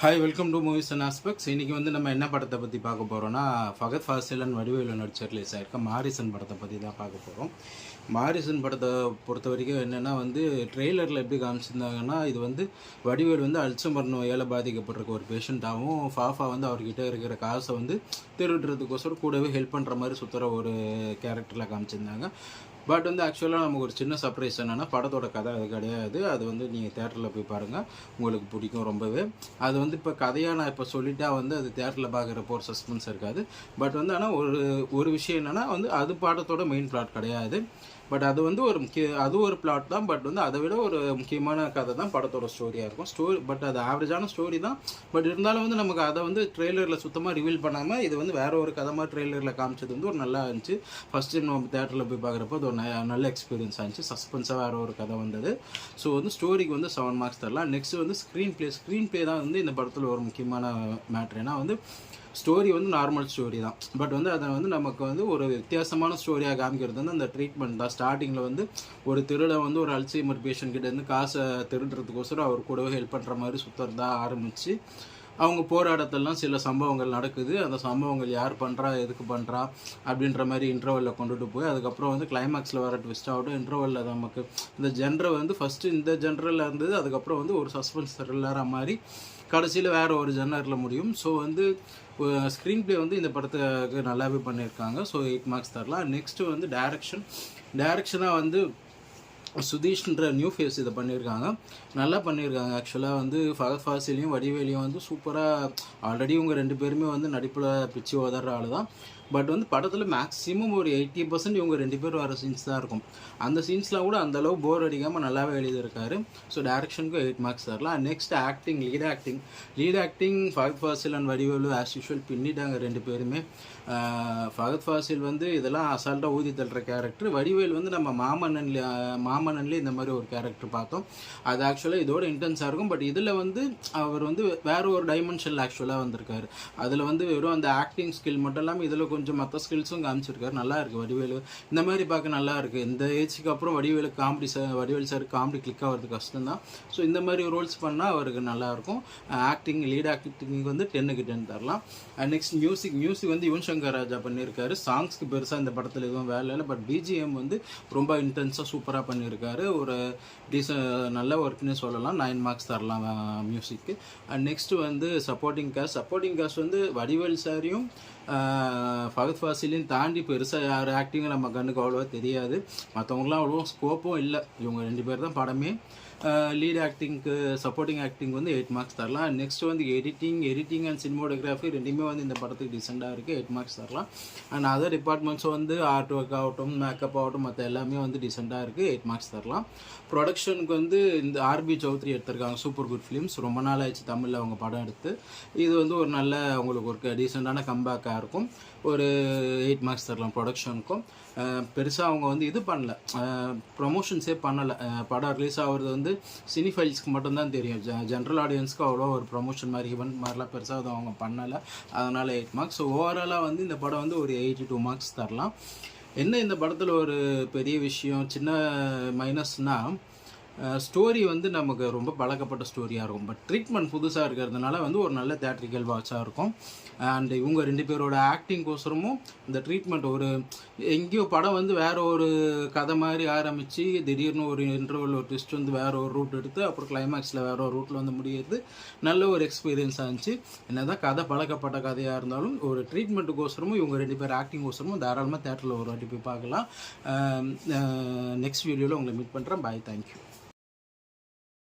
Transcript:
Hi welcome to movies and aspects இன்றைக்கி வந்து நம்ம என்ன படத்தை பற்றி பார்க்க போகிறோன்னா ஃபகத் ஃபாசிலன் வடிவேலு நடிச்ச ரிலீஸ் ஆயிருக்க மாரிசன் படத்தை பற்றி தான் பார்க்க போகிறோம் மாரிசன் படத்தை பொறுத்த வரைக்கும் என்னென்னா வந்து ட்ரெய்லரில் எப்படி காமிச்சிருந்தாங்கன்னா இது வந்து வடிவேல் வந்து அல்சமர் நோயால் பாதிக்கப்பட்டிருக்க ஒரு பேஷண்ட்டாகவும் ஃபாஃபா வந்து அவர்கிட்ட இருக்கிற காசை வந்து திருடுறதுக்கோசரம் கூடவே ஹெல்ப் பண்ணுற மாதிரி சுற்றுற ஒரு கேரக்டரில் காமிச்சிருந்தாங்க. பட் வந்து ஆக்சுவலாக நமக்கு ஒரு சின்ன சர்ப்ரைஸ் என்னென்னா படத்தோட கதை அது கிடையாது. அது வந்து நீங்கள் தேட்டரில் போய் பாருங்கள் உங்களுக்கு பிடிக்கும் ரொம்பவே. அது வந்து இப்போ கதையாக நான் இப்போ சொல்லிட்டா வந்து அது தேட்டரில் பார்க்குறப்போ ஒரு சஸ்பென்ஸ் இருக்காது. பட் வந்து ஆனால் ஒரு ஒரு விஷயம் என்னென்னா வந்து அது படத்தோட மெயின் பிளாட் கிடையாது. பட் அது வந்து ஒரு முக்கிய அது ஒரு பிளாட் தான். பட் வந்து அதை விட ஒரு முக்கியமான கதை தான் படத்தோட ஸ்டோரியாக இருக்கும். ஸ்டோரி பட் அது ஆவரேஜான ஸ்டோரி தான். பட் இருந்தாலும் வந்து நமக்கு அதை வந்து ட்ரெய்லரில் சுத்தமாக ரிவீல் பண்ணாமல் இது வந்து வேற ஒரு கதை மாதிரி ட்ரெய்லரில் காமிச்சது வந்து ஒரு நல்லா இருந்துச்சு. ஃபஸ்ட் டைம் நம்ம தேட்டரில் போய் பார்க்குறப்போ அது ஒரு நல்ல எக்ஸ்பீரியன்ஸ் ஆச்சு சஸ்பென்ஸாக வேறு ஒரு கதை வந்தது. ஸோ வந்து ஸ்டோரிக்கு வந்து செவன் மார்க்ஸ் தரலாம். நெக்ஸ்ட் வந்து ஸ்க்ரீன் ப்ளே ஸ்க்ரீன் பிளே தான் வந்து இந்த படத்தில் ஒரு முக்கியமான மேட்ரு ஏன்னா வந்து ஸ்டோரி வந்து நார்மல் ஸ்டோரி தான். பட் வந்து அதை வந்து நமக்கு வந்து ஒரு வித்தியாசமான ஸ்டோரியாக காமிக்கிறது வந்து அந்த ட்ரீட்மெண்ட் தான். ஸ்டார்டிங்கில் வந்து ஒரு திருடன் வந்து ஒரு அல்சைமர் பேஷண்ட் கிட்டேருந்து காசை திருடுறதுக்கோசரம் அவர் கூடவே ஹெல்ப் பண்ணுற மாதிரி சுற்றுறதா ஆரம்பிச்சு அவங்க போராட்டத்தெல்லாம் சில சம்பவங்கள் நடக்குது. அந்த சம்பவங்கள் யார் பண்ணுறா எதுக்கு பண்ணுறா அப்படின்ற மாதிரி இன்டர்வலில் கொண்டுட்டு போய் அதுக்கப்புறம் வந்து கிளைமேக்ஸில் வர ட்விஸ்ட் ஆகட்டும் இன்டர்வலில் நமக்கு இந்த ஜென்ரல் வந்து ஃபஸ்ட்டு இந்த ஜென்ரலில் இருந்தது அதுக்கப்புறம் வந்து ஒரு சஸ்பென்ஸ் த்ரில்லராக மாதிரி கடைசியில் வேறு ஒரு ஜென்னரில் முடியும். ஸோ வந்து ஸ்க்ரீன் ப்ளே வந்து இந்த படத்துக்கு நல்லாவே பண்ணியிருக்காங்க. ஸோ எயிட் மார்க்ஸ் தரலாம். நெக்ஸ்ட்டு வந்து டேரக்ஷன் டேரக்ஷனாக வந்து சுதீஷ்ன்ற நியூ ஃபேஸ் இதை பண்ணியிருக்காங்க. நல்லா பண்ணியிருக்காங்க. ஆக்சுவலாக வந்து ஃபகத் ஃபாசிலையும் வடிவேலியும் வந்து சூப்பராக ஆல்ரெடி இவங்க ரெண்டு பேருமே வந்து நடிப்பில் பிச்சு உதற ஆள் தான் பட் வந்து படத்தில் மேக்ஸிமம் ஒரு எயிட்டி பர்சன்ட் இவங்க ரெண்டு பேர் வர சீன்ஸ் தான் இருக்கும். அந்த சீன்ஸ்லாம் கூட அந்த அளவு போர் அடிக்காமல் நல்லாவே எழுதியிருக்காரு. ஸோ டேரக்ஷனுக்கு எயிட் மார்க்ஸ் தரலாம். Next acting lead acting lead acting Fahadh Faasil and Vadivelu as usual பின்னிட்டாங்க ரெண்டு பேருமே. ஃபகத் ஃபாசில் வந்து இதெல்லாம் அசால்ட்டாக ஊதி தள்ளுற கேரக்டர் வடிவேல் வந்து நம்ம மாமன்னன்ல மாமன்னன்லேயே இந்த மாதிரி ஒரு கேரக்டர் பார்த்தோம். அது ஆக்சுவலாக இதோட இன்டென்ஸாக இருக்கும். பட் இதில் வந்து அவர் வந்து வேற ஒரு டைமென்ஷனில் ஆக்சுவலாக வந்திருக்காரு. அதில் வந்து வெறும் அந்த ஆக்டிங் ஸ்கில் மட்டும் இல்லாமல் இதில் கொஞ்சம் மற்ற ஸ்கில்ஸும் காமிச்சிருக்காரு. நல்லா இருக்கு வடிவேலு. இந்த மாதிரி பார்க்க நல்லா இருக்கு. இந்த ஏஜ்க்கு அப்புறம் Vadivelu comedy sir Vadivel sir comedy click ஆகிறது கஷ்டம் தான் ஸோ இந்த மாதிரி ரோல்ஸ் பண்ணால் அவருக்கு நல்லா இருக்கும். ஆக்டிங் லீட் ஆக்டிங்க்கு வந்து டென்னுக்கு டென் தரலாம். நெக்ஸ்ட் மியூசிக் மியூசிக் வந்து யுவன் சங்கர் ராஜா பண்ணியிருக்காரு சாங்ஸ்க்கு பெருசாக இந்த படத்தில் எதுவும் வேலை இல்லை. பட் பிஜிஎம் வந்து ரொம்ப இன்டென்ஸாக சூப்பராக பண்ணியிருக்காரு ஒரு டீச நல்ல ஒர்க்னே சொல்லலாம். நைன் மார்க்ஸ் தரலாம் மியூசிக்கு அண்ட் நெக்ஸ்ட்டு வந்து சப்போர்ட்டிங் காஸ்ட் சப்போர்ட்டிங் காஸ்ட் வந்து வடிவேல் சாரியும் ஃபகத் ஃபாசிலையும் தாண்டி பெருசாக யார் ஆக்டிங்கும் நம்ம கண்ணுக்கு அவ்வளோவா தெரியாது. மற்றவங்களாம் அவ்வளோ ஸ்கோப்பும் இல்லை. இவங்க ரெண்டு பேர் தான் படமே. லீட் ஆக்டிங்க்கு சப்போர்ட்டிங் ஆக்டிங் வந்து எயிட் மார்க்ஸ் தரலாம். நெக்ஸ்ட் வந்து எடிட்டிங் எடிட்டிங் அண்ட் சினிமோட்டோகிராஃபி ரெண்டுமே வந்து இந்த படத்துக்கு டிசெண்டாக இருக்குது எயிட் மார்க்ஸ் தரலாம். அண்ட் அதர் டிபார்ட்மெண்ட்ஸும் வந்து ஆர்ட் ஒர்க் ஆகட்டும் மேக்கப் ஆகட்டும் மற்ற எல்லாமே வந்து டிசெண்டாக இருக்குது எயிட் மார்க்ஸ் தரலாம். ப்ரொடக்ஷனுக்கு வந்து இந்த ஆர்பி சௌத்ரி எடுத்திருக்காங்க. சூப்பர் குட் ஃபிலிம்ஸ் ரொம்ப நாள் ஆயிடுச்சு தமிழில் அவங்க படம் எடுத்து. இது வந்து ஒரு நல்ல அவங்களுக்கு ஒரு டீசெண்டான கம்பேக்காக இருக்கும். ஒரு எயிட் மார்க்ஸ் தரலாம் ப்ரொடக்ஷனுக்கும் பெருசாக அவங்க வந்து இது பண்ணல. ப்ரொமோஷன்ஸே பண்ணலை. படம் ரிலீஸ் ஆகிறது வந்து சினி ஃபைல்ஸ்க்கு மட்டும்தான் தெரியும். ஜென்ரல் ஆடியன்ஸ்க்கு அவ்வளோ ஒரு ப்ரொமோஷன் மாதிரி ஈவெண்ட் மாதிரிலாம் பெருசாக அதை அவங்க பண்ணலை. அதனால் எயிட் மார்க்ஸ் ஸோ ஓவராலாக வந்து இந்த படம் வந்து ஒரு எயிட்டி டூ மார்க்ஸ் தரலாம். என்ன இந்த படத்தில் ஒரு பெரிய விஷயம் சின்ன மைனஸ்னால் ஸ்டோரி வந்து நமக்கு ரொம்ப பழக்கப்பட்ட ஸ்டோரியாக இருக்கும். பட் ட்ரீட்மெண்ட் புதுசாக இருக்கிறதுனால வந்து ஒரு நல்ல தேட்ரிக்கல் வாட்சாக இருக்கும். அண்ட் இவங்க ரெண்டு பேரோட ஆக்டிங்கோசரமும் இந்த ட்ரீட்மெண்ட் ஒரு எங்கேயோ படம் வந்து வேற ஒரு கதை மாதிரி ஆரம்பித்து திடீர்னு ஒரு இன்டர்வல் ஒரு ட்விஸ்ட் வந்து வேற ஒரு ரூட் எடுத்து அப்புறம் கிளைமேக்ஸில் வேற ஒரு ரூட்டில் வந்து முடியறது நல்ல ஒரு எக்ஸ்பீரியன்ஸாக இருந்துச்சு. என்ன தான் கதை பழக்கப்பட்ட கதையாக இருந்தாலும் ஒரு ட்ரீட்மெண்ட்டுக்கோசரமும் இவங்க ரெண்டு பேர் ஆக்டிங்கோசரமும் தாராளமாக தேட்டரில் ஒரு வாட்டி போய் பார்க்கலாம். நெக்ஸ்ட் வீடியோவில் உங்களை மீட் பண்ணுறேன் பாய் தேங்க்யூ